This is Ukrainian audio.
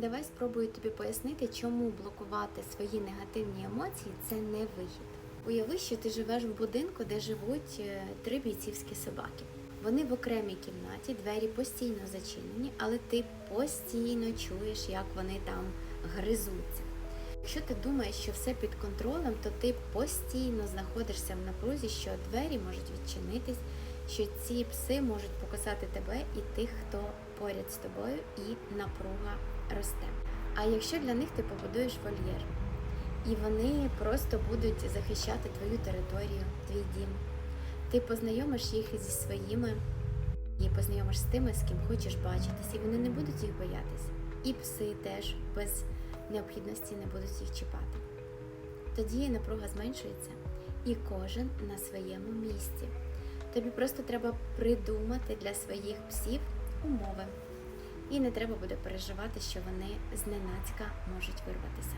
Давай спробую тобі пояснити, чому блокувати свої негативні емоції це не вихід. Уяви, що ти живеш в будинку, де живуть е, три бійцівські собаки. Вони в окремій кімнаті, двері постійно зачинені, але ти постійно чуєш, як вони там гризуться. Якщо ти думаєш, що все під контролем, то ти постійно знаходишся в напрузі, що двері можуть відчинитись, що ці пси можуть покусати тебе і тих, хто поряд з тобою, і напруга росте. А якщо для них ти побудуєш вольєр, і вони просто будуть захищати твою територію, твій дім, ти познайомиш їх зі своїми і познайомиш з тими, з ким хочеш бачитись, і вони не будуть їх боятися. І пси теж без необхідності не будуть їх чіпати. Тоді напруга зменшується, і кожен на своєму місці. Тобі просто треба придумати для своїх псів умови. І не треба буде переживати, що вони зненацька можуть вирватися.